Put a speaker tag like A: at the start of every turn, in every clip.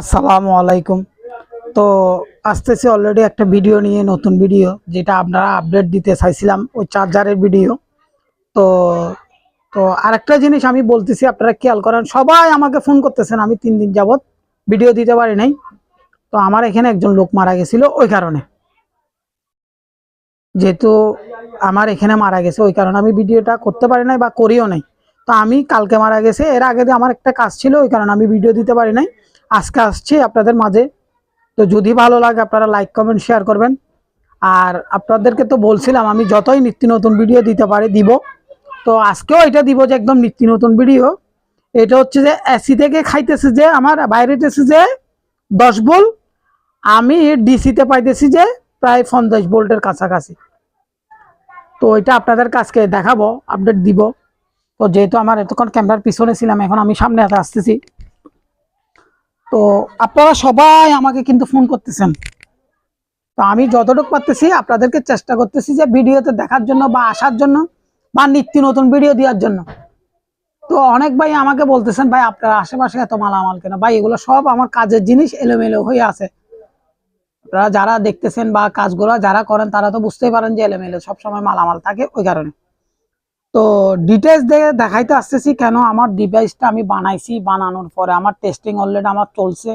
A: আসসালামু আলাইকুম। তো আসতেছি অলরেডি একটা ভিডিও নিয়ে, নতুন ভিডিও যেটা আপনারা আপডেট দিতে চাইছিলাম, ওই চার্জারের ভিডিও তো তো আরেকটা জিনিস আমি বলতেছি, আপনারা খেয়াল করেন, সবাই আমাকে ফোন করতেছেন, আমি তিন দিন যাবত ভিডিও দিতে পারি নাই। তো আমার এখানে একজন লোক মারা গেছিল ওই কারণে। যেহেতু আমার এখানে মারা গেছে, ওই কারণে আমি ভিডিওটা করতে পারি নাই বা করিও নাই। তো আমি কালকে মারা গেছে, এর আগে আমার একটা কাজ ছিল, ওই কারণে আমি ভিডিও দিতে পারি নাই। আজকে আসছি আপনাদের মাঝে। তো যদি ভালো লাগে আপনারা লাইক কমেন্ট শেয়ার করবেন। আর আপনাদেরকে তো বলছিলাম, আমি যতই নিত্য নতুন ভিডিও দিতে পারি, দিব। তো আজকেও এটা দিব যে একদম নিত্য নতুন ভিডিও এটা হচ্ছে যে এসি থেকে খাইতেছে যে, আমার বাইরেতেছে যে দশ বোল। আমি ডিসিতে পাইতেছি যে প্রায় পঞ্চাশ ভোল্টের কাছাকাছি। তো এটা আপনাদের কাছকে দেখাবো আপডেট দিব। তো যেহেতু আমার এতক্ষণ ক্যামেরার পিছনে ছিলাম, এখন আমি সামনে আসতেছি। তো আপনারা সবাই আমাকে কিন্তু ফোন করতেছেন। তো আমি যতটুকু পারতেছি আপনাদেরকে চেষ্টা করতেছি যে ভিডিওতে দেখার জন্য বা আসার জন্য বা নিত্য নতুন ভিডিও দেওয়ার জন্য। তো অনেক ভাই আমাকে বলতেছেন, ভাই, আপনারা আশেপাশে এত মালামাল কেন? ভাই, এগুলো সব আমার কাজের জিনিস এলোমেলো হয়ে আছে। আপনারা যারা দেখতেছেন বা কাজগুলো যারা করেন, তারা তো বুঝতেই পারেন যে এলোমেলো সবসময় মালামাল থাকে ওই কারণে। তো ডিটেলস দেখে দেখাইতে আসতেছি কেন আমার ডিভাইসটা আমি বানাইছি বানানোর পরে। আমার টেস্টিং অলরেডি আমার চলছে।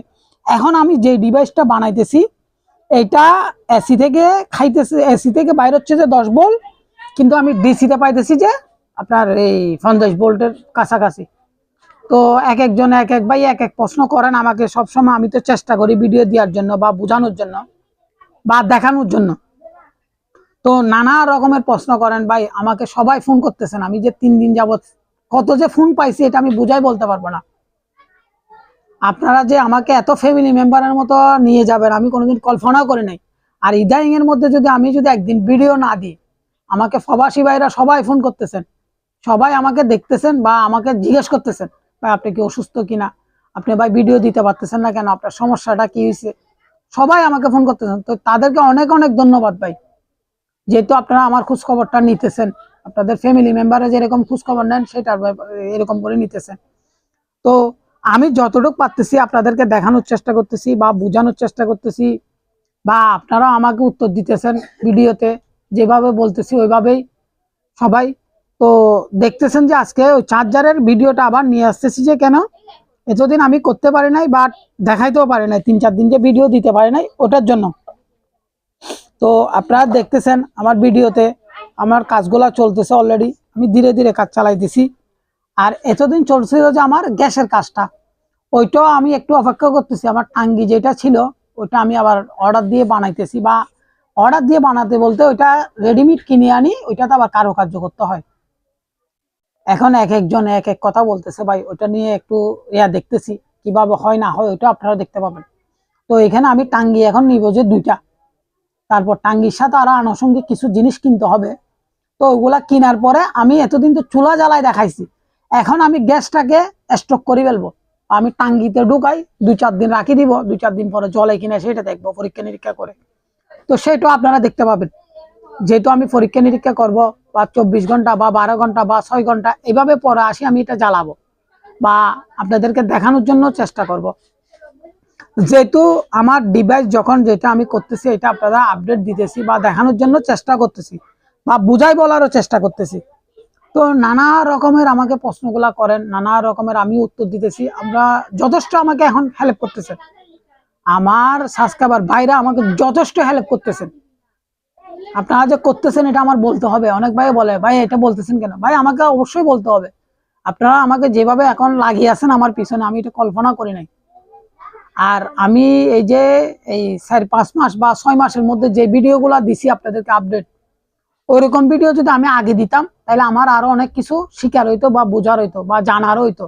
A: এখন আমি যে ডিভাইসটা বানাইতেছি, এটা এসি থেকে খাইতেছে এসি থেকে বাইর হচ্ছে যে দশ বোল্ট কিন্তু আমি ডিসিতে পাইতেছি যে আপনার এই পঞ্চাশ বোল্টের কাছাকাছি। তো এক একজন এক এক ভাই এক এক প্রশ্ন করেন আমাকে সবসময়। আমি তো চেষ্টা করি ভিডিও দেওয়ার জন্য বা বোঝানোর জন্য বা দেখানোর জন্য। তো নানা রকমের প্রশ্ন করেন, ভাই, আমাকে সবাই ফোন করতেছেন, আমি যে তিন দিন যাবত কত যে ফোন পাইছি, এটা আমি বুঝাই বলতে পারব না। আপনারা যে আমাকে এত ফ্যামিলি মেম্বারের মতো নিয়ে যাবেন, আমি কোনোদিন কল্পনাও করি নাই। আর ইদানিং এর মধ্যে যদি আমি যদি একদিন ভিডিও না দিই, আমাকে প্রবাসী ভাইরা সবাই ফোন করতেছেন, সবাই আমাকে দেখতেছেন বা আমাকে জিজ্ঞেস করতেছেন, ভাই, আপনি কি অসুস্থ কিনা? আপনি ভাই ভিডিও দিতে পারতেছেন না কেন? আপনার সমস্যাটা কি হয়েছে সবাই আমাকে ফোন করতেছেন। তো তাদেরকে অনেক অনেক ধন্যবাদ ভাই। যেহেতু আপনারা আমার খোঁজ খবরটা নিতেছেন, আপনাদের ফ্যামিলি মেম্বারে যেরকম খোঁজ খবর নেন, সেটার এরকম করে নিতেছেন। তো আমি যতটুকু পারতেছি আপনাদেরকে দেখানোর চেষ্টা করতেছি বা বোঝানোর চেষ্টা করতেছি বা আপনারা আমাকে উত্তর দিতেছেন ভিডিওতে, যেভাবে বলতেছি ওইভাবেই সবাই। তো দেখতেছেন যে আজকে ওই চার্জারের ভিডিওটা আবার নিয়ে আসতেছি যে কেন? এতদিন আমি করতে পারি নাই বা দেখাইতেও পারি নাই, তিন চার দিন যে ভিডিও দিতে পারি নাই, ওটার জন্য। তো আপনারা দেখতেছেন আমার ভিডিওতে আমার কাজগুলা চলতেছে অলরেডি আমি ধীরে ধীরে কাজ চালাইতেছি। আর এতদিন চলছিল যে আমার গ্যাসের কাজটা। ওইটাও আমি একটু অপেক্ষা করতেছি। আমার টাঙ্গি যেটা ছিল, ওইটা আমি আবার অর্ডার দিয়ে বানাইতেছি বা অর্ডার দিয়ে বানাতে বলতে ওইটা রেডিমেড কিনে আনি, ওইটাতে আবার কারুকার্য করতে হয়। এখন এক একজন এক এক কথা বলতেছে, ভাই, ওইটা নিয়ে একটু ইয়া দেখতেছি, কীভাবে হয় না হয়, ওইটা আপনারা দেখতে পাবেন। তো এখানে আমি টাঙ্গি এখন নিব যে দুইটা। তারপর টাঙ্গির সাথে আরও আনুষঙ্গিক কিছু জিনিস কিনতে হবে। তো ওগুলা কেনার পরে আমি এতদিন তো চুলা জ্বালায় দেখাইছি। এখন আমি গ্যাসটাকে স্টক করে ফেলব। আমি টাঙ্গিতে ঢুকাই, দুই চার দিন রাখি দিব, দুই চার দিন পরে জলে কিনে সেটা দেখব পরীক্ষা নিরীক্ষা করে। তো সেটা আপনারা দেখতে পাবেন। যেহেতু আমি পরীক্ষা নিরীক্ষা করব, বা চব্বিশ ঘণ্টা, বা বারো ঘণ্টা, বা ছয় ঘণ্টা, এভাবে পরে আসি আমি এটা জ্বালাবো। বা আপনাদেরকে দেখানোর জন্য চেষ্টা করব। যেহেতু আমার ডিভাইস যখন যেটা আমি করতেছি, এটা আপনারা আপডেট দিতেছি বা দেখানোর জন্য চেষ্টা করতেছি বা বুঝাই বলারও চেষ্টা করতেছি। তো নানা রকমের আমাকে প্রশ্নগুলা করেন, নানা রকমের আমি উত্তর দিতেছি। আমরা যথেষ্ট আমাকে এখন হেল্প করতেছেন। আমার সাবস্ক্রাইবার ভাইরা আমাকে যথেষ্ট হেল্প করতেছেন। আপনারা যে করতেছেন, এটা আমার বলতে হবে। অনেক ভাই বলে, ভাই, এটা বলতেছেন কেন? ভাই, আমাকে অবশ্যই বলতে হবে। আপনারা আমাকে যেভাবে এখন লাগিয়ে আছেন, আমার পিছনে আমি এটা কল্পনা করি নাই। আর আমি এই যে এই চার পাঁচ মাস বা ছয় মাসের মধ্যে যে ভিডিওগুলো দিছি আপনাদেরকে আপডেট ওইরকম ভিডিও যদি আমি আগে দিতাম, তাহলে আমার আরও অনেক কিছু শিকার হইতো বা বোঝার হইতো বা জানার হইতো।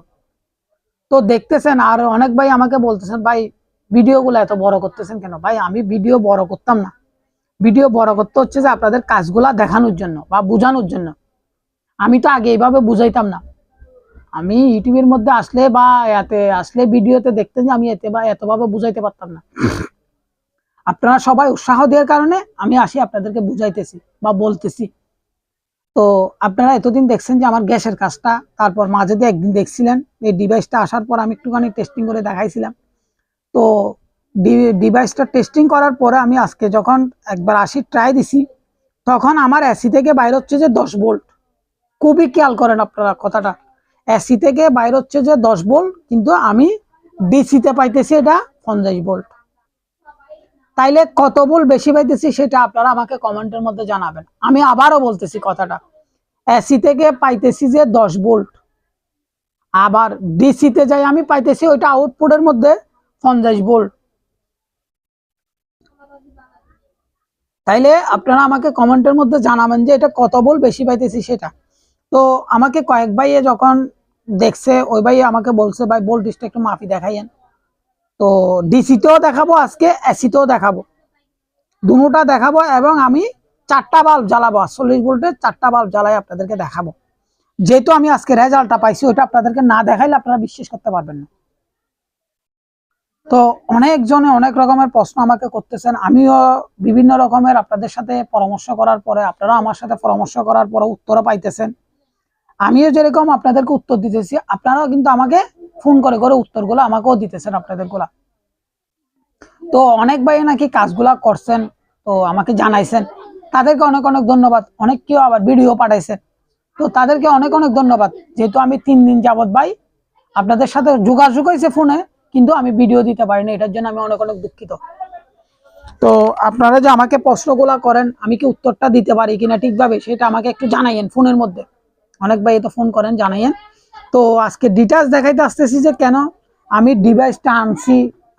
A: তো দেখতেছেন, আর অনেক ভাই আমাকে বলতেছেন, ভাই, ভিডিওগুলো এত বড় করতেছেন কেন? ভাই, আমি ভিডিও বড় করতাম না। ভিডিও বড় করতে হচ্ছে যে আপনাদের কাজগুলা দেখানোর জন্য বা বোঝানোর জন্য। আমি তো আগে এইভাবে বুঝাইতাম না। আমি ইউটিউবের মধ্যে আসলে বা এতে আসলে ভিডিওতে দেখতে যে আমি এতে বা এতভাবে বুঝাইতে পারতাম না। আপনারা সবাই উৎসাহ দেওয়ার কারণে আমি আসি আপনাদেরকে বুঝাইতেছি বা বলতেছি। তো আপনারা এতদিন দেখছেন যে আমার গ্যাসের কাজটা, তারপর মাঝে দিয়ে একদিন দেখছিলেন, এই ডিভাইসটা আসার পর আমি একটুখানি টেস্টিং করে দেখাইছিলাম। তো ডিভাইসটা টেস্টিং করার পরে আমি আজকে যখন একবার আসি ট্রাই দিছি, তখন আমার এসি থেকে বাইর হচ্ছে যে দশ ভোল্ট খুবই খেয়াল করেন আপনারা কথাটা। এসি থেকে বাইর হচ্ছে যে দশ ভোল্ট, কিন্তু আমি ডিসিতে পাইতেছি এটা পঞ্চাশ ভোল্ট। তাইলে কত ভোল্ট বেশি পাইতেছি সেটা আপনারা আমাকে কমেন্টের মধ্যে জানাবেন। আমি আবারও বলতেছি কথাটা। এসি থেকে পাইতেছি যে দশ ভোল্ট, আবার ডিসিতে যাই আমি পাইতেছি ওইটা আউটপুটের মধ্যে পঞ্চাশ ভোল্ট। তাইলে আপনারা আমাকে কমেন্টের মধ্যে জানাবেন যে এটা কত বল বেশি পাইতেছি সেটা। তো আমাকে কয়েক ভাইয়ে যখন দেখছে, ওই ভাই আমাকে বলছে, ভাই ভোল্টেজটা একটু মাফি দেখাইয়েন। তো ডিসিতেও দেখাবো আজকে এসিতেও দেখাবো। দুটা দেখাবো এবং আমি চারটা বাল্ব জ্বালাবো, আটচল্লিশ ভোল্টের চারটা বাল্ব জ্বালাই আপনাদেরকে দেখাবো। যেহেতু আমি আজকে রেজাল্টটা পাইছি ওটা আপনাদেরকে না দেখাইলে আপনারা বিশ্বাস করতে পারবেন না। তো অনেকজনে অনেক রকমের প্রশ্ন আমাকে করতেছেন, আমিও বিভিন্ন রকমের আপনাদের সাথে পরামর্শ করার পরে আপনারা আমার সাথে পরামর্শ করার পরে উত্তরও পাইতেছেন। আমিও যেরকম আপনাদেরকে উত্তর দিতেছি, আপনারাও কিন্তু আমাকে ফোন করে করে উত্তরগুলো আমাকেও দিতেছেন আপনাদেরগুলা তো অনেক ভাই নাকি কাজগুলা করছেন, তো আমাকে জানাইছেন। তাদেরকে অনেক অনেক ধন্যবাদ। অনেক কেউ আবার ভিডিও পাঠাইছেন। তো তাদেরকে অনেক অনেক ধন্যবাদ। যেহেতু আমি তিন দিন যাবত ভাই আপনাদের সাথে যোগাযোগ হয়েছে ফোনে কিন্তু আমি ভিডিও দিতে পারিনি। এটার জন্য আমি অনেক অনেক দুঃখিত। তো আপনারা যে আমাকে প্রশ্নগুলা করেন, আমি কি উত্তরটা দিতে পারি কিনা ঠিকভাবে, সেটা আমাকে একটু জানাইয়েন ফোনের মধ্যে। অনেক ভাই তো ফোন করেন জানাইয়েন। তো আজকে ডিটেলস দেখাইতে আসতেছি যে কেন আমি ডিভাইসটা আনছি,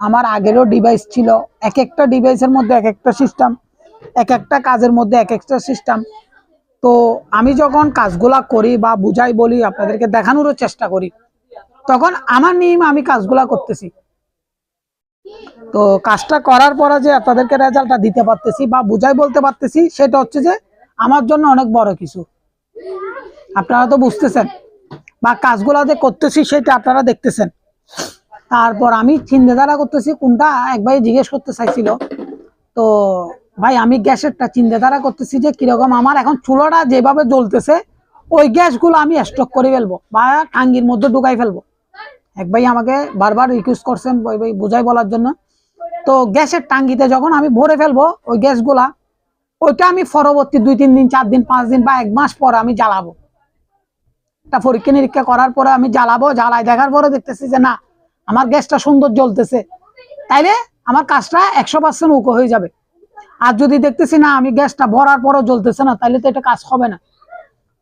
A: আমার আগেরও ডিভাইস ছিল, এক একটা ডিভাইসের মধ্যে এক একটা সিস্টেম এক একটা কাজের মধ্যে এক একটা সিস্টেম তো আমি যখন কাজগুলা করি বা বুঝাই বলি, আপনাদেরকে দেখানোরও চেষ্টা করি, তখন আমার নিয়ম আমি কাজগুলা করতেছি। তো কাজটা করার পরে যে আপনাদেরকে রেজাল্টটা দিতে পারতেছি বা বুঝাই বলতে পারতেছি, সেটা হচ্ছে যে আমার জন্য অনেক বড় কিছু। আপনারা তো বুঝতেছেন। বা কাজগুলা যে করতেছি সেটা আপনারা দেখতেছেন। তারপর আমি চিন্তাধারা করতেছি, কোনটা এক ভাই জিজ্ঞেস করতে চাইছিল। তো ভাই, আমি গ্যাসেরটা চিন্তাধারা করতেছি যে কীরকম আমার এখন চুলোটা যেভাবে জ্বলতেছে, ওই গ্যাসগুলো আমি স্টক করে ফেলব বা টাঙ্গির মধ্যে ঢুকাই ফেলব। এক ভাই আমাকে বারবার রিকোয়েস্ট করছেন ওই ভাই বুঝাই বলার জন্য। তো গ্যাসের টাঙ্গিতে যখন আমি ভরে ফেলব, ওই গ্যাসগুলা, ওইটা আমি পরবর্তী দুই তিন দিন, চার দিন, পাঁচ দিন বা এক মাস পরে আমি জ্বালাবো। একটা পরীক্ষা নিরীক্ষা করার পরে আমি জ্বালাবো জ্বালাই দেখার পরে দেখতেছি যে না, আমার গ্যাসটা সুন্দর জ্বলতেছে। তাইলে আমার কাজটা একশো পার্সেন্ট উকো হয়ে যাবে। আর যদি দেখতেছি না, আমি গ্যাসটা ভরার পরও জ্বলতেছে না তাহলে তো এটা কাজ হবে না।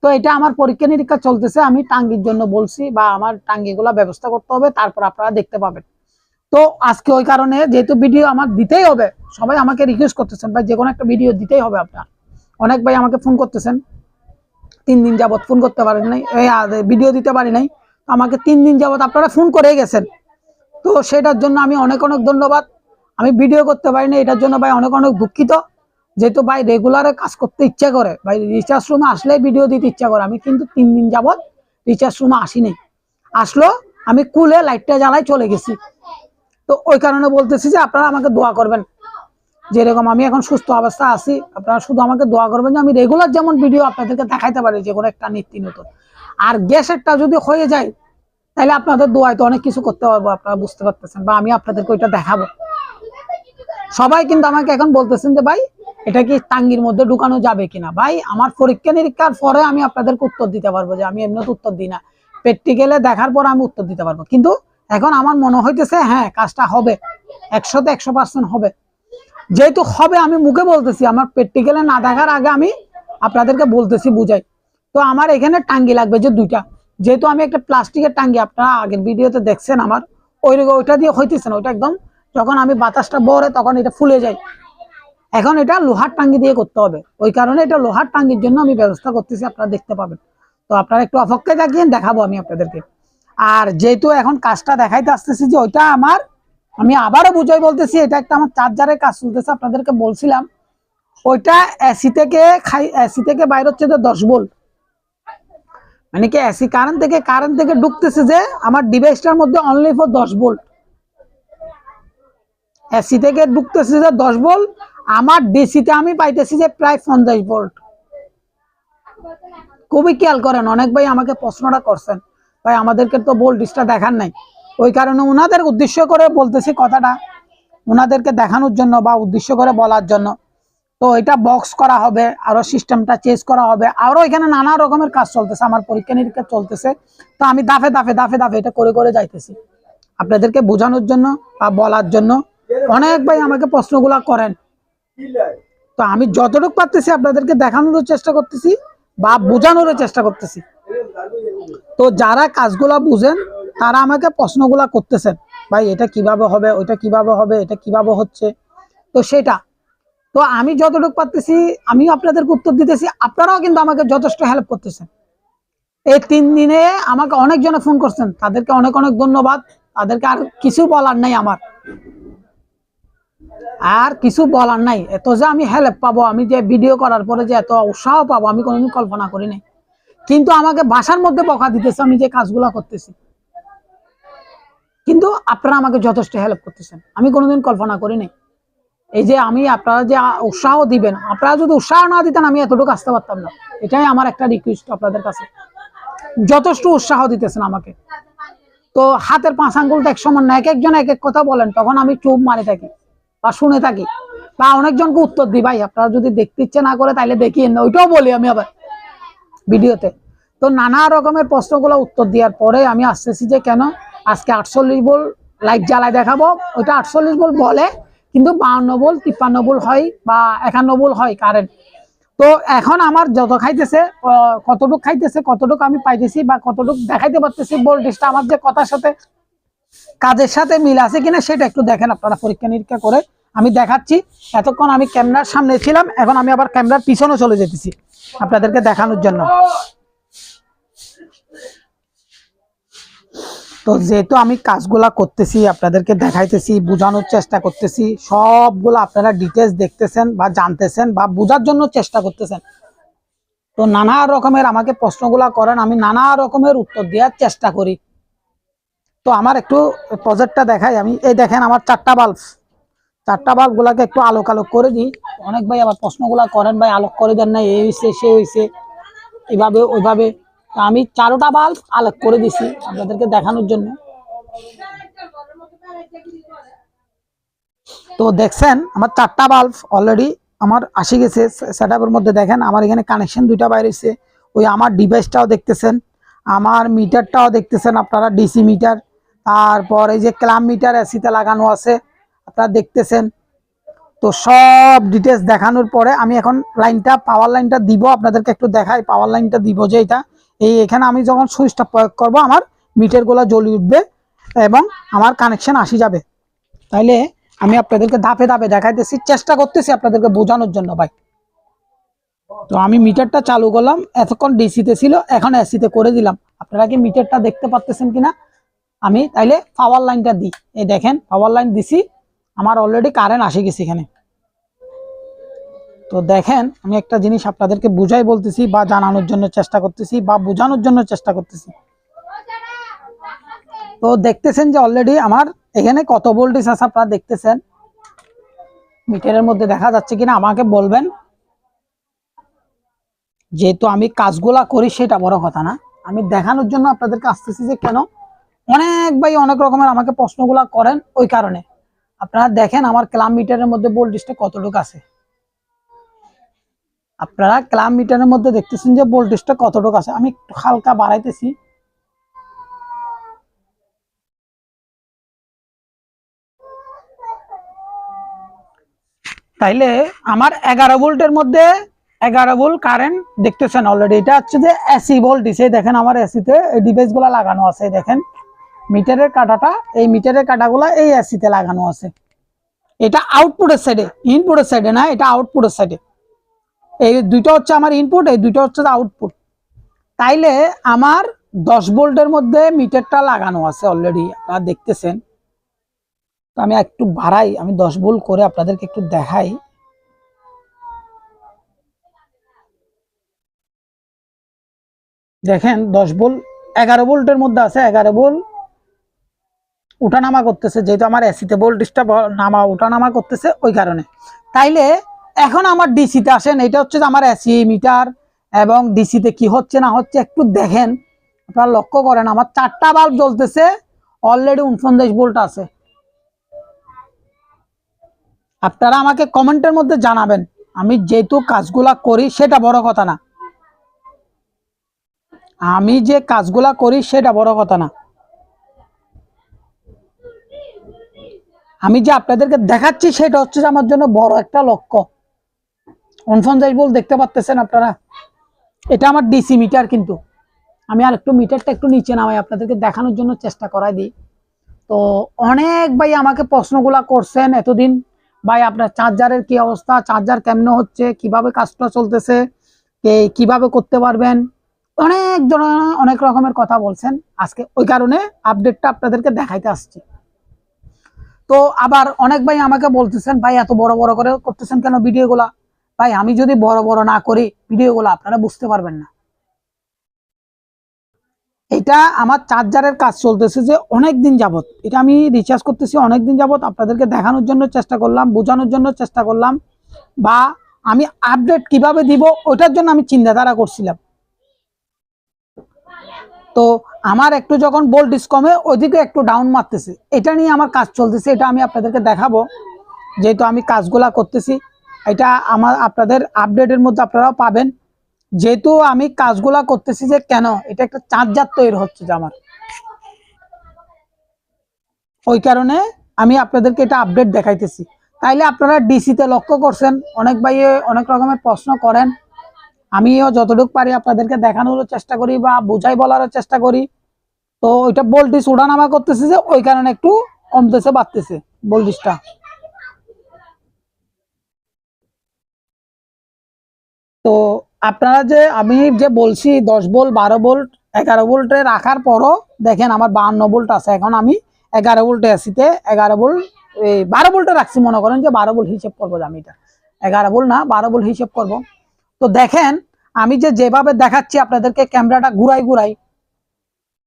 A: তো এটা আমার পরীক্ষা নিরীক্ষা চলতেছে, আমি টাঙ্গির জন্য বলছি বা আমার টাঙ্গিগুলা ব্যবস্থা করতে হবে, তারপর আপনারা দেখতে পাবেন। তো আজকে ওই কারণে যেহেতু ভিডিও আমার দিতেই হবে, সবাই আমাকে রিকোয়েস্ট করতেছেন, ভাই যে কোনো একটা ভিডিও দিতেই হবে আপনার। অনেক ভাই আমাকে ফোন করতেছেন। তিন দিন যাবত ফোন করতে পারেন নাই ভিডিও দিতে পারি নাই। আমাকে তিন দিন যাবত আপনারা ফোন করে গেছেন। তো সেটার জন্য আমি অনেক অনেক ধন্যবাদ। আমি ভিডিও করতে পারিনি এটার জন্য ভাই অনেক অনেক দুঃখিত। যেহেতু ভাই রেগুলারে কাজ করতে ইচ্ছা করে, ভাই রিচার্জ রুমে আসলে ভিডিও দিতে ইচ্ছা করে। আমি কিন্তু তিন দিন যাবত রিচার্জ রুমে আসিনি। আসলো, আমি কুলে লাইটটা জ্বালাই চলে গেছি। তো ওই কারণে বলতেছি যে আপনারা আমাকে দোয়া করবেন। যেরকম আমি এখন সুস্থ অবস্থা আছি, আপনারা শুধু আমাকে দোয়া করবেন যে আমি রেগুলার যেমন ভিডিও আপনাদেরকে দেখাইতে পারি, যে কোনো একটা নীতি নতুন। আর গ্যাসেরটা যদি হয়ে যায়, তাহলে আপনাদের দোয়ায় তো অনেক কিছু করতে পারব, আপনারা বুঝতে পারতেছেন, বা আমি আপনাদেরকে ওইটা দেখাবো। সবাই কিন্তু আমাকে এখন বলতেছেন যে, ভাই, এটা কি টাঙ্গির মধ্যে ঢুকানো যাবে কিনা? ভাই, আমার পরীক্ষা নিরীক্ষার পরে আমি আপনাদেরকে উত্তর দিতে পারব যে, আমি এমনি উত্তর দিই না। প্র্যাকটিক্যালে দেখার পর আমি উত্তর দিতে পারব। কিন্তু এখন আমার মনে হইতেছে হ্যাঁ কাজটা হবে। একশোতে একশো পার্সেন্ট হবে। যেহেতু হবে, আমি মুখে বলতেছি, আমার প্র্যাকটিক্যালে না দেখার আগে আমি আপনাদেরকে বলতেছি, বুঝাই। তো আমার এখানে টাঙ্গি লাগবে যে দুইটা। যেহেতু আমি একটা প্লাস্টিকের টাঙ্গি, আপনারা আগের ভিডিওতে দেখছেন আমার ওই ওইটা দিয়ে হইতেছে না, ওইটা একদম যখন আমি বাতাসটা বরে তখন এটা ফুলে যায়। এখন এটা লোহার টাঙ্গি দিয়ে করতে হবে। ওই কারণে এটা লোহার টাঙ্গির জন্য আমি ব্যবস্থা করতেছি, আপনারা দেখতে পাবেন। তো আপনারা একটু অপেক্ষায় থাকিয়েন দেখাবো আমি আপনাদেরকে। আর যেহেতু এখন কাজটা দেখাইতে আসতেছি যে ওইটা আমার আমি আবারও বুঝাই বলতেছি, এটা একটা আমার চার্জারের কাজ চলতেছে, আপনাদেরকে বলছিলাম। ওইটা এসি থেকে খাই, এসি থেকে বাইর হচ্ছে তো দশ ভোল্ট। মানে কি এসি কারেন্ট থেকে কারেন্ট থেকে ঢুকতেছে যে আমার ডিভাইসটার মধ্যে অনলি ফর দশ ভোল্ট। এসি থেকে ঢুকতেছে যে দশ ভোল্ট, আমার ডিসিতে আমি পাইতেছি যে প্রায় পঞ্চাশ ভোল্ট। খুবই খেয়াল করেন, অনেক ভাই আমাকে প্রশ্নটা করছেন। ভাই, আমাদেরকে তো বোল্ট ভোল্টেজটা দেখার নাই। ওই কারণে ওনাদের উদ্দেশ্য করে বলতেছি কথাটা ওনাদেরকে দেখানোর জন্য বা উদ্দেশ্য করে বলার জন্য। তো এটা বক্স করা হবে, আরও সিস্টেমটা চেঞ্জ করা হবে, আরও এখানে নানা রকমের কাজ চলতেছে, আমার পরীক্ষা নিরীক্ষা চলতেছে। তো আমি দাফে দাফে দাফে দাফে এটা করে করে যাইতেছি। আপনাদেরকে বোঝানোর জন্য বা বলার জন্য অনেক ভাই আমাকে প্রশ্নগুলা করেন। তো আমি যতটুকু পারতেছি আপনাদেরকে দেখানোর চেষ্টা করতেছি বা বোঝানোর চেষ্টা করতেছি। তো যারা কাজগুলা বুঝেন তারা আমাকে প্রশ্নগুলা করতেছেন, ভাই, এটা কীভাবে হবে? ওইটা কীভাবে হবে? এটা কীভাবে হচ্ছে? তো সেটা। তো আমি যতটুকু পারতেছি আমি আপনাদেরকে উত্তর দিতেছি। আপনারাও কিন্তু আমাকে যথেষ্ট হেল্প করতেছেন। এই তিন দিনে আমাকে অনেকজনে ফোন করছেন। তাদেরকে অনেক অনেক ধন্যবাদ। তাদেরকে আর কিছু বলার নাই আমার। আর কিছু বলার নাই। এত যে আমি হেল্প পাবো, আমি যে ভিডিও করার পরে যে এত উৎসাহ পাবো, আমি কোনোদিন কল্পনা করি নাই কিন্তু আমাকে বাসার মধ্যে বকা দিতেছে, আমি যে কাজগুলা করতেছি। কিন্তু আপনারা আমাকে যথেষ্ট হেল্প করতেছেন। আমি কোনোদিন কল্পনা করি নাই এই যে আমি আপনারা যে উৎসাহ দিবেন, আপনারা যদি উৎসাহ না দিতেন আমি এতটুকু আসতে পারতাম না। এটাই আমার একটা রিকোয়েস্ট আপনাদের কাছে। যথেষ্ট উৎসাহ দিতেছেন আমাকে। তো হাতের পাঁচ আঙ্গুলটা এক সমান না এক একজন এক এক কথা বলেন, তখন আমি চুপ মারে থাকি বা শুনে থাকি। বা অনেকজনকে উত্তর দিই, ভাই, আপনারা যদি দেখতে ইচ্ছে না করে তাইলে দেখিয়ে না ওইটাও বলি আমি আবার ভিডিওতে। তো নানা রকমের প্রশ্নগুলো উত্তর দেওয়ার পরে আমি আসতেছি যে, কেন আজকে আটচল্লিশ বল লাইট জ্বালায় দেখাবো। ওইটা আটচল্লিশ বল বলে, কিন্তু বাউন্ন বল, তিপ্পান্ন বল হয় বা একান্ন বল হয় কারেন্ট তো এখন আমার যত খাইতেছে কতটুক খাইতেছে, কতটুক আমি পাইতেছি বা কতটুক দেখাইতে পারতেছি ভোল্টেজটা আমার যে কথার সাথে, কাজের সাথে মিল আছে কিনা সেটা একটু দেখেন আপনারা পরীক্ষা নিরীক্ষা করে। আমি দেখাচ্ছি। এতক্ষণ আমি ক্যামেরার সামনে ছিলাম, এখন আমি আবার ক্যামেরার পিছনে চলে যেতেছি আপনাদেরকে দেখানোর জন্য। তো যেহেতু আমি কাজগুলা করতেছি, আপনাদেরকে দেখাইতেছি, বোঝানোর চেষ্টা করতেছি, সবগুলো আপনারা ডিটেলস দেখতেছেন বা জানতেছেন বা বোঝার জন্য চেষ্টা করতেছেন। তো নানা রকমের আমাকে প্রশ্নগুলা করেন, আমি নানা রকমের উত্তর দেওয়ার চেষ্টা করি। তো আমার একটু প্রজেক্টটা দেখাই, আমি, এই দেখেন আমার চারটা বাল্ব চারটা বাল্বগুলাকে একটু আলোক আলোক করে দিই। অনেক ভাই আবার প্রশ্নগুলা করেন, ভাই আলোক করে দেন না, এই হয়েছে সে হয়েছে এভাবে, ওইভাবে। আমি চারোটা বাল্ব আলোক করে দিছি আপনাদেরকে দেখানোর জন্য। তো দেখছেন, আমার চারটা বাল্ব অলরেডি আমার আসে গেছে। সেট মধ্যে দেখেন, আমার এখানে কানেকশন দুইটা বাইরেছে। ওই আমার ডিভাইসটাও দেখতেছেন, আমার মিটারটাও দেখতেছেন আপনারা ডিসি মিটার তারপর এই যে ক্লাম মিটার এসিতে লাগানো আছে, আপনারা দেখতেছেন। তো সব ডিটেলস দেখানোর পরে আমি এখন লাইনটা পাওয়ার লাইনটা দিব, আপনাদেরকে একটু দেখাই পাওয়ার লাইনটা দিব যে এটা। এই এখানে আমি যখন সুইচটা প্রয়োগ করব, আমার মিটারগুলো জ্বলে উঠবে এবং আমার কানেকশন আসি যাবে। তাইলে আমি আপনাদেরকে ধাপে ধাপে দেখাইতেছি, চেষ্টা করতেছি আপনাদেরকে বোঝানোর জন্য ভাই। তো আমি মিটারটা চালু করলাম, এতক্ষণ ডিসিতে ছিল, এখন এসিতে করে দিলাম। আপনারা কি মিটারটা দেখতে পাচ্তেছেন কিনা? আমি তাইলে পাওয়ার লাইনটা দিই। এই দেখেন পাওয়ার লাইন দিছি, আমার অলরেডি কারেন্ট আসে গেছে এখানে। তো দেখেন, আমি একটা জিনিস আপনাদেরকে বুঝাই বলতেছি বা জানানোর জন্য চেষ্টা করতেছি বা বোঝানোর জন্য চেষ্টা করতেছি। তো দেখতেছেন যে অলরেডি আমার এখানে কত ভোল্টেজ আছে আপনারা দেখতেছেন? মিটারের মধ্যে দেখা যাচ্ছে কিনা, আমাকে বলবেন। যেহেতু আমি কাজগুলা করি, সেটা বড় কথা না। আমি দেখানোর জন্য আপনাদেরকে আসতেছি যে কেন? অনেক ভাই অনেক রকমের আমাকে প্রশ্নগুলা করেন ওই কারণে। আপনারা দেখেন আমার ক্লাম মিটারের মধ্যে ভোল্টেজটা কতটুকু আছে। আপনারা ক্লাম মিটারের মধ্যে দেখতেছেন যে ভোল্টেজটা কতটুকু আছে। আমি একটু হালকা বাড়াইতেছি। তাইলে আমার এগারো ভোল্টের মধ্যে এগারো ভোল্ট কারেন্ট দেখতেছেন অলরেডি এটা হচ্ছে যে এসি ভোল্টেজ এই দেখেন আমার এসিতে এই ডিভাইসগুলা লাগানো আছে। দেখেন, মিটারের কাটাটা, এই মিটারের কাটাগুলা এই এসিতে লাগানো আছে। এটা আউটপুটের সাইডে ইনপুটের সাইডে না, এটা আউটপুটের সাইডে এই দুইটা হচ্ছে আমার ইনপুট এই দুইটা হচ্ছে আউটপুট তাইলে আমার দশ ভোল্টের মধ্যে মিটারটা লাগানো আছে অলরেডি আপনারা দেখতেছেন। তো আমি একটু বাড়াই, আমি দশ ভোল্ট করে আপনাদেরকে একটু দেখাই। দেখেন, দশ ভোল্ট, এগারো ভোল্টের মধ্যে আছে, এগারো ভোল্ট। উঠানামা করতেছে, যেহেতু আমার এসিতে ভোল্টেজটা নামা, উঠানামা করতেছে ওই কারণে। তাইলে এখন আমার ডিসিতে আসেন এটা হচ্ছে আমার এসি মিটার এবং ডিসিতে কি হচ্ছে না হচ্ছে একটু দেখেন। আপনারা লক্ষ্য করেন, আমার চারটা বাল্ব জ্বলতেছে অলরেডি উনপঞ্চাশ ভোল্ট আছে। আপনারা আমাকে কমেন্টের মধ্যে জানাবেন, আমি যেহেতু কাজগুলা করি, সেটা বড় কথা না। আমি যে কাজগুলা করি, সেটা বড় কথা না। আমি যে আপনাদেরকে দেখাচ্ছি, সেটা হচ্ছে আমার জন্য বড় একটা লক্ষ্য। উনপঞ্চাশ বল দেখতে পাচ্ছেন আপনারা? এটা আমার ডিসি মিটার কিন্তু। আমি আর একটু মিটারটা একটু নিচে নামাই, আপনাদেরকে দেখানোর জন্য চেষ্টা করাই দিই। তো অনেক ভাই আমাকে প্রশ্নগুলা করছেন এতদিন। ভাই, আপনার চার্জারের কি অবস্থা? চার্জার কেমন হচ্ছে? কীভাবে কাজটা চলতেছে? কীভাবে করতে পারবেন? অনেক জন অনেক রকমের কথা বলছেন। আজকে ওই কারণে আপডেটটা আপনাদেরকে দেখাইতে আসছি। তো আবার অনেক ভাই আমাকে বলতেছেন, ভাই, এত বড় বড় করে করতেছেন কেন ভিডিওগুলা? ভাই আমি যদি বড় বড় না করি, ভিডিওগুলো আপনারা বুঝতে পারবেন না। এটা আমার চার্জারের কাজ চলতেছে যে অনেক দিন যাবত এটা আমি রিচার্জ করতেছি অনেক দিন যাবত আপনাদেরকে দেখানোর জন্য চেষ্টা করলাম, বোঝানোর জন্য চেষ্টা করলাম বা আমি আপডেট কীভাবে দিব ওটার জন্য আমি চিন্তাধারা করছিলাম। তো আমার একটু যখন ভোল্টেজ কমে, ওইদিকে একটু ডাউন মারতেছে। এটা নিয়ে আমার কাজ চলতেছে, এটা আমি আপনাদেরকে দেখাবো। যেহেতু আমি কাজগুলা করতেছি এটা আমার, আপনাদের আপডেটের মধ্যে আপনারাও পাবেন। যেহেতু আমি কাজগুলা করতেছি যে কেন, এটা একটা চাঁদ চার্জার তৈরি হচ্ছে যে আমার। ওই কারণে আমি আপনাদেরকে এটা আপডেট দেখাইতেছি। তাইলে আপনারা ডিসিতে লক্ষ্য করছেন, অনেক ভাই অনেক রকমের প্রশ্ন করেন। আমিও যতটুকু পারি আপনাদেরকে দেখানোর চেষ্টা করি বা বুঝাই বলার চেষ্টা করি। তো ওইটা ভোল্টেজ ওঠানামা করতেছে যে ওই কারণে একটু কমতেছে, বাড়তেছে ভোল্টেজটা তো আপনারা যে আমি যে বলছি দশ ভোল্ট, বারো ভোল্ট, এগারো বোল্টে রাখার পরও দেখেন আমার বাহান্ন ভোল্ট আছে। এখন আমি এগারো বোল্টে আসিতে এগারো ভোল্ট, এই বারো বোল্টে রাখছি, মনে করেন যে বারো ভোল্ট হিসেব করব আমি এটা। এগারো ভোল্ট না, বারো ভোল্ট হিসেব করব। তো দেখেন, আমি যে যেভাবে দেখাচ্ছি আপনাদেরকে, ক্যামেরাটা ঘুরাই ঘুরাই।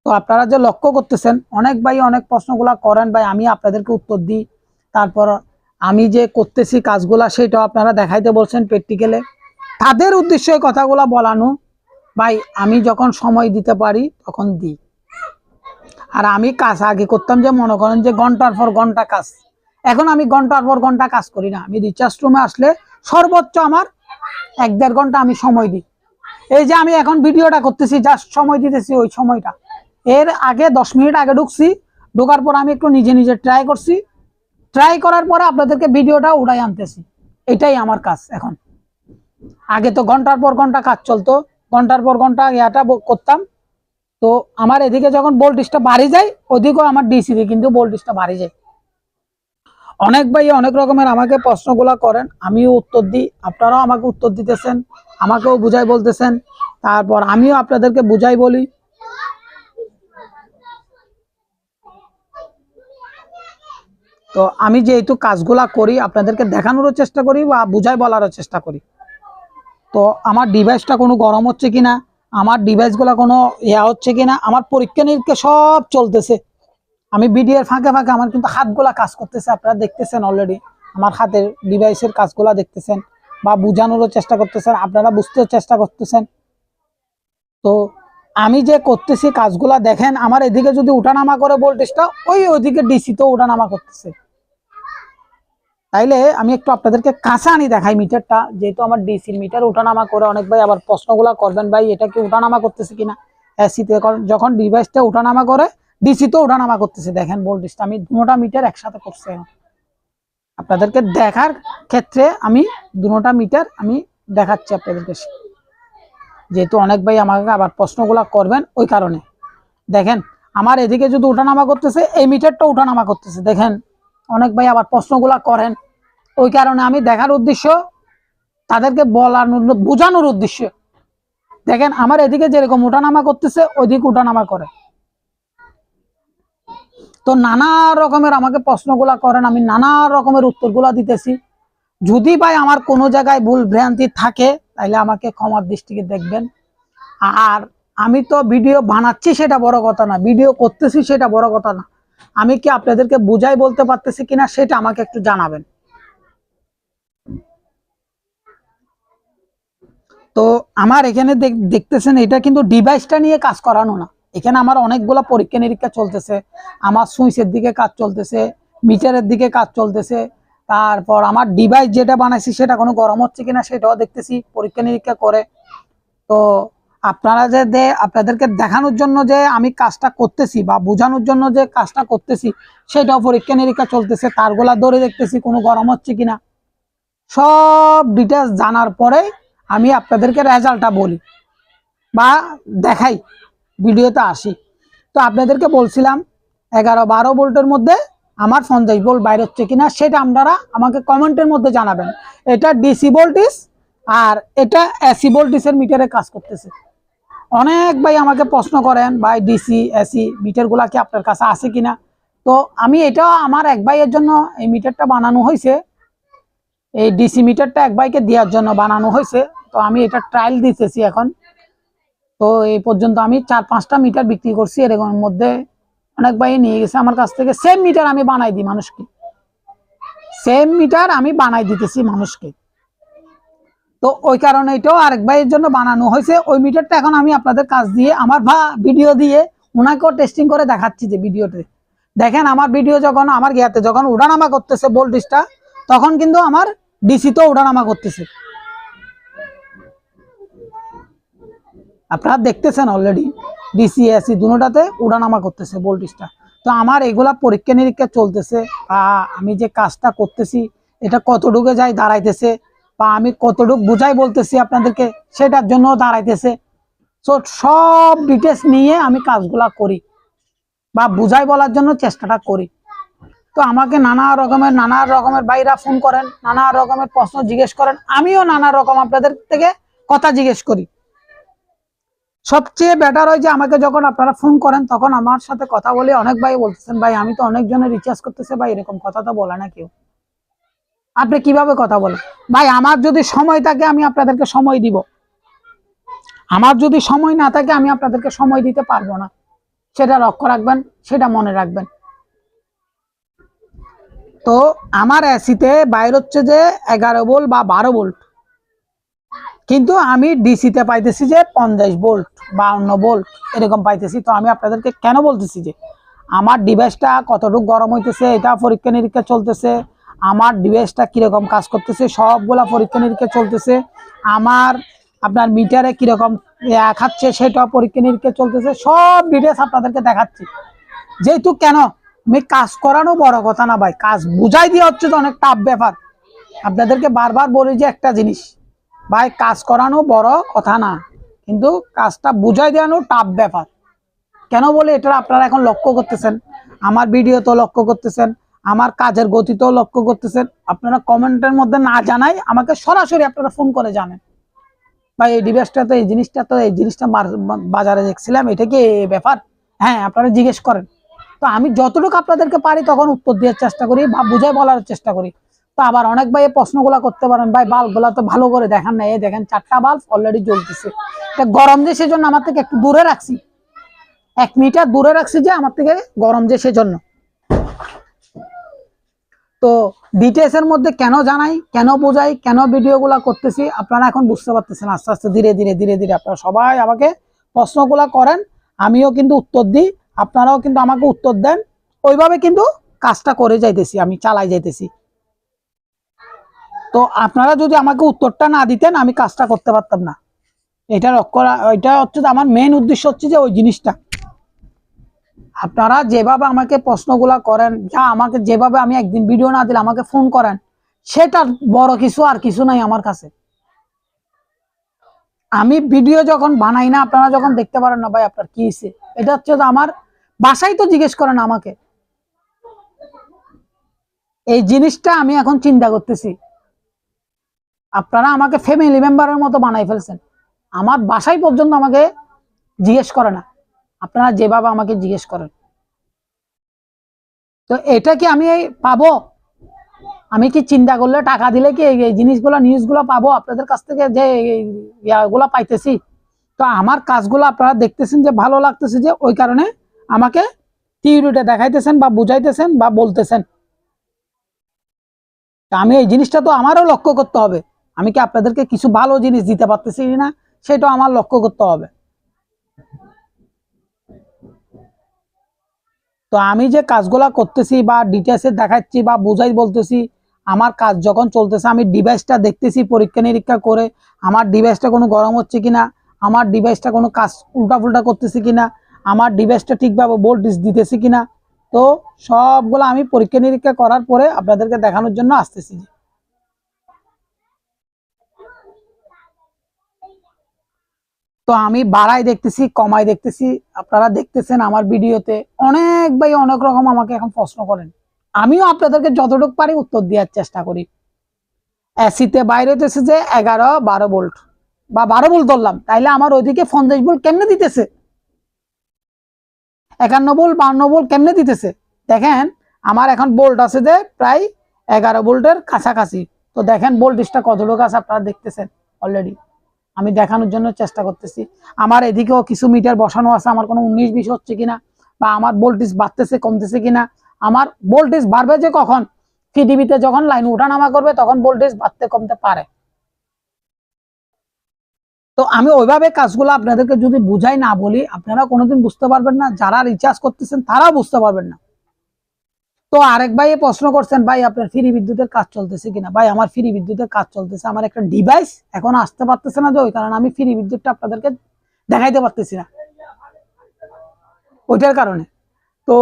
A: তো আপনারা যে লক্ষ্য করতেছেন, অনেক ভাই অনেক প্রশ্নগুলা করেন, ভাই আমি আপনাদেরকে উত্তর দিই। তারপর আমি যে করতেছি কাজগুলা, সেটাও আপনারা দেখাইতে বলছেন প্র্যাকটিক্যালে তাদের উদ্দেশ্যে কথাগুলা বলানো, ভাই, আমি যখন সময় দিতে পারি, তখন দিই। আর আমি কাজ আগে করতাম যে, মনে করেন যে, ঘণ্টার পর ঘণ্টা কাজ। এখন আমি ঘণ্টার পর ঘণ্টা কাজ করি না। আমি রিচার্জ রুমে আসলে সর্বোচ্চ আমার এক দেড় ঘণ্টা আমি সময় দিই। এই যে আমি এখন ভিডিওটা করতেছি জাস্ট সময় দিতেছি ওই সময়টা। এর আগে দশ মিনিট আগে ঢুকছি, ঢোকার পর আমি একটু নিজে নিজে ট্রাই করছি। ট্রাই করার পরে আপনাদেরকে ভিডিওটা উড়াই আনতেছি। এটাই আমার কাজ এখন। আগে তো ঘণ্টার পর ঘণ্টা কাজ চলতো, ঘণ্টার পর ঘণ্টা ইয়াটা করতাম। তো আমার এদিকে যখন ভোল্টেজটা বাড়ি যায়, ওদিকেও আমার ডিসিতে কিন্তু ভোল্টেজটা বাড়ি যায়। অনেক ভাই অনেক রকমের আমাকে প্রশ্নগুলা করেন, আমিও উত্তর দিই, আপনারাও আমাকে উত্তর দিতেছেন, আমাকেও বুঝাই বলতেছেন। তারপর আমিও আপনাদেরকে বুঝাই বলি। তো আমি যেহেতু কাজগুলা করি, আপনাদেরকে দেখানোরও চেষ্টা করি বা বুঝাই বলারও চেষ্টা করি। তো আমার ডিভাইসটা কোনো গরম হচ্ছে কিনা, আমার ডিভাইসগুলো কোনো ইয়া হচ্ছে কিনা, আমার পরীক্ষা নিরীক্ষা সব চলতেছে। আমি ভিডিওর ফাঁকে ফাঁকে আমার কিন্তু হাতগুলা কাজ করতেছে, আপনারা দেখতেছেন অলরেডি আমার হাতের ডিভাইসের কাজগুলা দেখতেছেন বা বোঝানোরও চেষ্টা করতেছেন, আপনারা বুঝতেও চেষ্টা করতেছেন। তো আমি যে করতেছি কাজগুলা, দেখেন আমার এদিকে যদি উঠানামা করে ভোল্টেজটা ওই ওইদিকে ডিসিতেও উঠানামা করতেছে। তাইলে আমি একটু আপনাদেরকে কাঁচা আনি দেখাই মিটারটা, যেহেতু আমার ডিসির মিটার ওঠানামা করে অনেক ভাই আবার প্রশ্নগুলা করবেন, ভাই এটা কি ওঠানামা করতেছে কিনা? এসিতে যখন ডিভাইসটা ওঠানামা করে ডিসিতেও ওঠানামা করতেছে। দেখেন ভোল্টেজটা আমি দুটা মিটার একসাথে করছি। আপনাদেরকে দেখার ক্ষেত্রে আমি দুটা মিটার আমি দেখাচ্ছি আপনাদেরকে। যেহেতু অনেক ভাই আমাকে আবার প্রশ্নগুলা করবেন ওই কারণে। দেখেন, আমার এদিকে যদি ওঠানামা করতেছে, এই মিটারটা ওঠানামা করতেছে। দেখেন, অনেক ভাই আবার প্রশ্নগুলা করেন ওই কারণে আমি দেখার উদ্দেশ্য তাদেরকে বলানোর বোঝানোর উদ্দেশ্য। দেখেন, আমার এদিকে যেরকম ওঠানামা করতেছে, ওইদিকে ওঠানামা করে। তো নানা রকমের আমাকে প্রশ্নগুলা করেন, আমি নানা রকমের উত্তরগুলা দিতেছি। যদি ভাই আমার কোনো জায়গায় ভুল ভ্রান্তি থাকে তাহলে আমাকে ক্ষমার দৃষ্টিকে দেখবেন। আর আমি তো ভিডিও বানাচ্ছি, সেটা বড় কথা না। ভিডিও করতেছি, সেটা বড় কথা না। আমি কি আপনাদেরকে বুঝাই বলতে পারতেছি কিনা, সেটা আমাকে একটু জানাবেন। তো আমার এখানে দেখ- দেখতেছেন, এটা কিন্তু ডিভাইসটা নিয়ে কাজ করানো না। এখানে আমার অনেকগুলো পরীক্ষা নিরীক্ষা চলতেছে, আমার সুইচের দিকে কাজ চলতেছে, মিটারের দিকে কাজ চলতেছে, তারপর আমার ডিভাইস যেটা বানাইছি সেটা কোনো গরম হচ্ছে কিনা সেটাও দেখতেছি, পরীক্ষা নিরীক্ষা করে। তো আপনারা যে দে আপনাদেরকে দেখানোর জন্য যে আমি কাজটা করতেছি বা বোঝানোর জন্য যে কাজটা করতেছি, সেটাও পরীক্ষা নিরীক্ষা চলতেছে, তারগুলা ধরে দেখতেছি কোনো গরম হচ্ছে কিনা। সব ডিটেলস জানার পরে আমি আপনাদেরকে রেজাল্টটা বলি বা দেখাই, ভিডিওতে আসি। তো আপনাদেরকে বলছিলাম, এগারো বারো ভোল্টের মধ্যে আমার পঞ্চাশ ভোল্ট বাইর হচ্ছে কিনা সেটা আপনারা আমাকে কমেন্টের মধ্যে জানাবেন। এটা ডিসি ভোল্টিস আর এটা এসি ভোল্টিসের মিটারে কাজ করতেছে। অনেক ভাই আমাকে প্রশ্ন করেন, ভাই ডিসি এসি মিটারগুলা কি আপনার কাছে আছে কিনা? তো আমি এটা আমার এক ভাইয়ের জন্য এই মিটারটা বানানো হয়েছে। এই ডিসি মিটারটা এক বাইকে দেওয়ার জন্য বানানো হয়েছে। তো আমি এটা ট্রায়াল দিতেছি এখন। তো এই পর্যন্ত আমি চার পাঁচটা মিটার বিক্রি করছি। এরকম মধ্যে অনেক ভাই নিয়ে গেছে আমার কাছ থেকে। সেম মিটার আমি বানাই দিই মানুষকে। সেম মিটার আমি বানাই দিতেছি মানুষকে। তো ওই কারণে এটাও আরেক ভাইয়ের জন্য বানানো হয়েছে। ওই মিটারটা এখন আমি আপনাদের কাছ দিয়ে আমার ভা ভিডিও দিয়ে ওনাকেও টেস্টিং করে দেখাচ্ছি যে ভিডিওতে দেখেন, আমার ভিডিও যখন, আমার গিয়াতে যখন উড়ানামা করতেছে ভোল্টেজটা তখন কিন্তু আমার ডিসিতেও উঠানামা করতেছে। আপনারা দেখতেছেন অলরেডি ডিসি, এসি দুটাতে উঠানামা করতেছে ভোল্টেজটা তো আমার এগুলা পরীক্ষা নিরীক্ষা চলতেছে, বা আমি যে কাজটা করতেছি, এটা কতটুকু যাই দাঁড়াইতেছে, বা আমি কতটুকু বুঝাই বলতেছি আপনাদেরকে, সেটার জন্য দাঁড়াইতেছে। তো সব ডিটেলস নিয়ে আমি কাজগুলা করি, বা বুঝাই বলার জন্য চেষ্টাটা করি। তো আমাকে নানা রকমের নানা রকমের বাইরা ফোন করেন, নানা রকমের প্রশ্ন জিজ্ঞেস করেন। আমিও নানা রকম আপনাদের থেকে কথা জিজ্ঞেস করি। সবচেয়ে বেটার হয় যে আমাকে যখন আপনারা ফোন করেন, তখন আমার সাথে কথা বলে অনেক ভাই বলতেছেন, ভাই, আমি তো অনেক জনের রিচার্জ করতেছে, ভাই, এরকম কথা তো বলে না কেউ। আপনি কীভাবে কথা বলেন? ভাই, আমার যদি সময় থাকে, আমি আপনাদেরকে সময় দিব। আমার যদি সময় না থাকে, আমি আপনাদেরকে সময় দিতে পারব না। সেটা লক্ষ্য রাখবেন, সেটা মনে রাখবেন। তো আমার এসিতে বাইর হচ্ছে যে এগারো ভোল্ট বা বারো ভোল্ট কিন্তু আমি ডিসিতে পাইতেছি যে পঞ্চাশ ভোল্ট বাউন্ন ভোল্ট এরকম পাইতেছি। তো আমি আপনাদেরকে কেন বলতেছি যে, আমার ডিভাইসটা কতটুকু গরম হইতেছে, এটা পরীক্ষা নিরীক্ষা চলতেছে। আমার ডিভাইসটা কীরকম কাজ করতেছে, সবগুলা পরীক্ষা নিরীক্ষা চলতেছে। আমার, আপনার মিটারে কীরকম খাচ্ছে, সেটাও পরীক্ষা নিরীক্ষা চলতেছে। সব ডিটেলস আপনাদেরকে দেখাচ্ছি। যেহেতু কেন? কাজ করানো বড় কথা না ভাই, কাজ বুঝাই দিয়ে হচ্ছে তো অনেক টাফ ব্যাপার। আপনাদেরকে বারবার বলি যে একটা জিনিস, ভাই কাজ করানো বড় কথা না, কিন্তু কাজটা বুঝাই দেওয়ানো টাফ ব্যাপার। কেন বলে, এটা আপনারা এখন লক্ষ্য করতেছেন, আমার ভিডিও তো লক্ষ্য করতেছেন, আমার কাজের গতিতেও লক্ষ্য করতেছেন। আপনারা কমেন্টের মধ্যে না জানাই আমাকে সরাসরি আপনারা ফোন করে জানেন। ভাই, এই ডিভাইসটা তো, এই জিনিসটা তো, এই জিনিসটা বাজারে দেখছিলাম, এটা কি ব্যাপার? হ্যাঁ আপনারা জিজ্ঞেস করেন। তো আমি যতটুকু আপনাদেরকে পারি তখন উত্তর দেওয়ার চেষ্টা করি, বা বুঝাই বলার চেষ্টা করি। তো আবার অনেক ভাই প্রশ্নগুলো করতে পারেন, ভাই, বাল্বগুলো তো ভালো করে দেখান না, এই দেখেন চারটা বাল্ব অলরেডি জ্বলতেছে। এটা গরম যে সেজন্য আমার থেকে একটু দূরে রাখছি। এক মিটার দূরে রাখছি যে আমার থেকে গরম যে সেজন্য। তো ডিটেলস এর মধ্যে কেন জানাই, কেন বোঝাই, কেন ভিডিওগুলো করতেছি, আপনারা এখন বুঝতে পারতেছেন। আস্তে আস্তে, ধীরে ধীরে ধীরে ধীরে আপনারা সবাই আমাকে প্রশ্নগুলো করেন, আমিও কিন্তু উত্তর দিই। আপনারাও কিন্তু আমাকে উত্তর দেন। ওইভাবে কিন্তু কাজটা করে যাইতেছি, আমি চালাই যাইতেছি। তো আপনারা যদি আমাকে উত্তরটা না দিতেন, আমি কাজটা করতে পারতাম না। এটা লক্ষ্য রা- এটা হচ্ছে আমার মেন উদ্দেশ্য হচ্ছে যে ওই জিনিসটা। আপনারা যেভাবে আমাকে প্রশ্নগুলা করেন, যা আমাকে যেভাবে আমি একদিন ভিডিও না দিলে আমাকে ফোন করেন সেটা বড় কিছু আর কিছু নাই আমার কাছে। আমি ভিডিও যখন বানাই না, আপনারা যখন দেখতে পারেন না ভাই আপনার কি হয়েছে এটা হচ্ছে আমার বাসাই তো জিজ্ঞেস করেন আমাকে। এই জিনিসটা আমি এখন চিন্তা করতেছি। আপনারা আমাকে ফ্যামিলি মেম্বারের মতো বানাই ফেলছেন। আমার বাসাই পর্যন্ত আমাকে জিজ্ঞেস করে না। আপনারা যেভাবে আমাকে জিজ্ঞেস করেন। তো এটা কি আমি পাবো? আমি কি চিন্তা করলে টাকা দিলে কি এই জিনিসগুলো নিউজগুলো পাবো? আপনাদের কাছ থেকে যে ইয়াগুলো পাইতেছি। তো আমার কাজগুলো আপনারা দেখতেছেন যে, ভালো লাগতেছে যে, ওই কারণে আমাকে থিওরিটা দেখাইতেছেন বা বুঝাইতেছেন বা বলতেছেন। আমি এই জিনিসটা তো আমারও লক্ষ্য করতে হবে। আমি কি আপনাদেরকে কিছু ভালো জিনিস দিতে পারতেছি না সেটাও আমার লক্ষ্য করতে হবে। তো আমি যে কাজগুলা করতেছি বা ডিটেলসে দেখাচ্ছি বা বুঝাই বলতেছি, আমার কাজ যখন চলতেছে, আমি ডিভাইসটা দেখতেছি পরীক্ষা নিরীক্ষা করে, আমার ডিভাইসটা কোনো গরম হচ্ছে কিনা, আমার ডিভাইসটা কোনো কাজ উল্টাফুল্টা করতেছে কিনা, আমার ডিভাইসটা ঠিকভাবে ভোল্টেজ দিতেছে কিনা, তো সবগুলো আমি পরীক্ষা নিরীক্ষা করার পরে আপনাদেরকে দেখানোর জন্য আসতেছি। তো আমি বাড়াই দেখতেছি কমাই দেখতেছি। আপনারা দেখতেছেন আমার ভিডিওতে অনেক ভাই অনেক রকম আমাকে এখন প্রশ্ন করেন। আমিও আপনাদেরকে যতটুকু পারি উত্তর দেওয়ার চেষ্টা করি। এসিতে বাইরে হইতেছে যে এগারো, বারো ভোল্ট। বা বারো ভোল্ট ধরলাম, তাইলে আমার ওইদিকে পঞ্চাশ ভোল্ট কেমনে দিতেছে? একান্ন ভোল্ট বান্ন ভোল্ট কেমনে দিতেছে? দেখেন, আমার এখন বোল্ট আছে যে প্রায় এগারো ভোল্টের কাছাকাছি। তো দেখেন ভোল্টেজটা কতটুকু আছে আপনারা দেখতেছেন অলরেডি আমি দেখানোর জন্য চেষ্টা করতেছি। আমার এদিকেও কিছু মিটার বসানো আছে, আমার কোনো উনিশ বিশ হচ্ছে কিনা বা আমার ভোল্টেজ বাড়তেছে, কমতেছে কিনা, আমার ভোল্টেজ বাড়বে যে কখন? পৃথিবীতে যখন লাইন উঠানামা করবে, তখন ভোল্টেজ বাড়তে কমতে পারে। তো আমি ওইভাবে কাজগুলো আপনাদেরকে যদি বুঝাই না বলি, আপনারা কোনোদিন বুঝতে পারবেন না, যারা রিচার্জ করতেছেন, তারাও বুঝতে পারবেন না। তো আরেক ভাই প্রশ্ন করছেন, ভাই, আপনার ফ্রি বিদ্যুতের কাজ চলতেছে কিনা? ভাই, আমার ফ্রি বিদ্যুতের কাজ চলতেছে। আমার একটা ডিভাইস এখন আসতে পারতেছে না যে ওই কারণে আমি ফ্রি বিদ্যুৎটা আপনাদেরকে দেখাইতে পারতেছি না। ওইটার কারণে। তো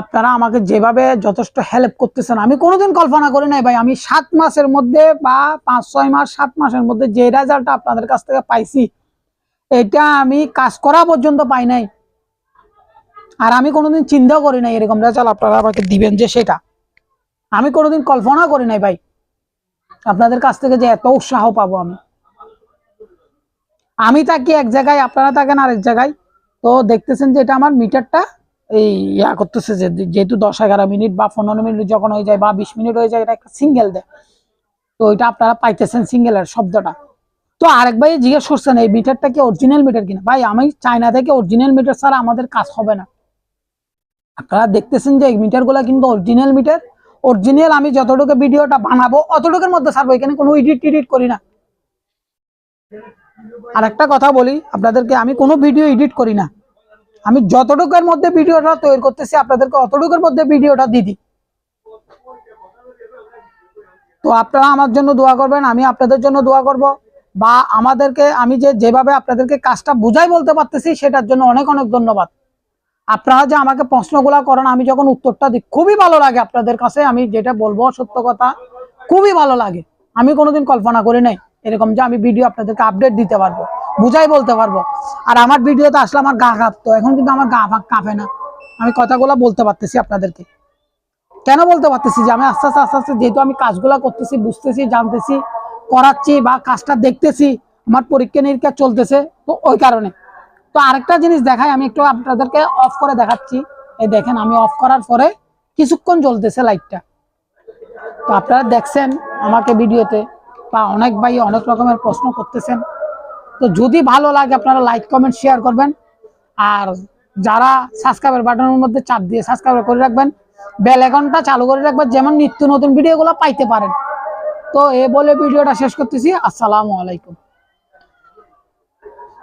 A: আপনারা আমাকে যেভাবে যথেষ্ট হেল্প করতেছেন, আমি কোনোদিন কল্পনা করি নাই ভাই, আমি সাত মাসের মধ্যে বা পাঁচ, ছয় মাস, সাত মাসের মধ্যে যে রেজাল্টটা আপনাদের কাছ থেকে পাইছি, এটা আমি কাজ করা পর্যন্ত পাই নাই। আর আমি কোনোদিন চিন্তাও করি নাই এরকম রেজাল্ট আপনারা আমাকে দিবেন যে সেটা। আমি কোনোদিন কল্পনা করি নাই ভাই। আপনাদের কাছ থেকে যে এত উৎসাহ পাবো আমি। আমি থাকি এক জায়গায়, আপনারা থাকেন আরেক জায়গায়। তো দেখতেছেন যে এটা আমার মিটারটা এই ইয়া করতেছে যে যেহেতু দশ এগারো মিনিট বা পনেরো মিনিট যখন হয়ে যায় বা বিশ মিনিট হয়ে যায়, এটা একটা সিঙ্গেল দেয়। তো ওইটা আপনারা পাইতেছেন সিঙ্গেলের শব্দটা। তো আরেক ভাই জিজ্ঞেস করছেন, এই মিটারটা কি অরিজিনাল মিটার কিনা? ভাই, আমি চায়না থেকে অরিজিনাল মিটার ছাড়া আমাদের কাজ হবে না। আপনারা দেখতেছেন যে এই মিটারগুলো কিন্তু অরিজিনাল মিটার। অরিজিনাল আমি যতটুকু ভিডিওটা বানাবো, অতটুকুর মধ্যে ছাড়বো, এখানে কোনো এডিট টিডিট করি না। আর একটা কথা বলি, আপনাদেরকে আমি কোনো ভিডিও এডিট করি না। আমি যতটুকুর মধ্যে ভিডিওটা তৈরি করতেছি, আপনাদেরকে অতটুকুর মধ্যে ভিডিওটা দিয়ে দিই। তো আপনারা আমার জন্য দোয়া করবেন, আমি আপনাদের জন্য দোয়া করব। বা আমাদেরকে, আমি যে যেভাবে আপনাদেরকে কাজটা বুঝাই বলতে পারতেছি, সেটার জন্য অনেক অনেক ধন্যবাদ। আপনারা যে আমাকে প্রশ্নগুলা করেন, আমি যখন উত্তরটা দিই, খুবই ভালো লাগে আপনাদের কাছে। আমি যেটা বলব, সত্য কথা, খুবই ভালো লাগে। আমি কোনোদিন কল্পনা করি নাই এরকম যে আমি ভিডিও আপনাদেরকে আপডেট দিতে পারব, বুঝাই বলতে পারব। আর আমার ভিডিওতে আসলে আমার গা কাঁপতো, এখন কিন্তু আমার গা কাঁপে না। আমি কথাগুলো বলতে পারতেছি আপনাদেরকে। কেন বলতে পারতেছি যে আমি আস্তে আস্তে আস্তে আস্তে যেহেতু আমি কাজগুলা করতেছি, বুঝতেছি, জানতেছি, করাচ্ছি বা কাজটা দেখতেছি, আমার পরীক্ষা নিরীক্ষা চলতেছে, তো ওই কারণে। তো আরেকটা জিনিস দেখাই, আমি একটু আপনাদেরকে অফ করে দেখাচ্ছি। এই দেখেন, আমি অফ করার পরে কিছুক্ষণ জ্বলতেছে লাইটটা তো আপনারা দেখছেন আমাকে ভিডিওতে, বা অনেক ভাই অনেক রকমের প্রশ্ন করতেছেন। তো যদি ভালো লাগে, আপনারা লাইক কমেন্ট শেয়ার করবেন। আর যারা সাবস্ক্রাইবার বাটনের মধ্যে চাপ দিয়ে সাবস্ক্রাইব করে রাখবেন বেল আইকনটা চালু করে রাখবেন, যেমন নিত্য নতুন ভিডিওগুলো পাইতে পারেন। তো এ বলে ভিডিওটা শেষ করতেছি। আসসালামু আলাইকুম।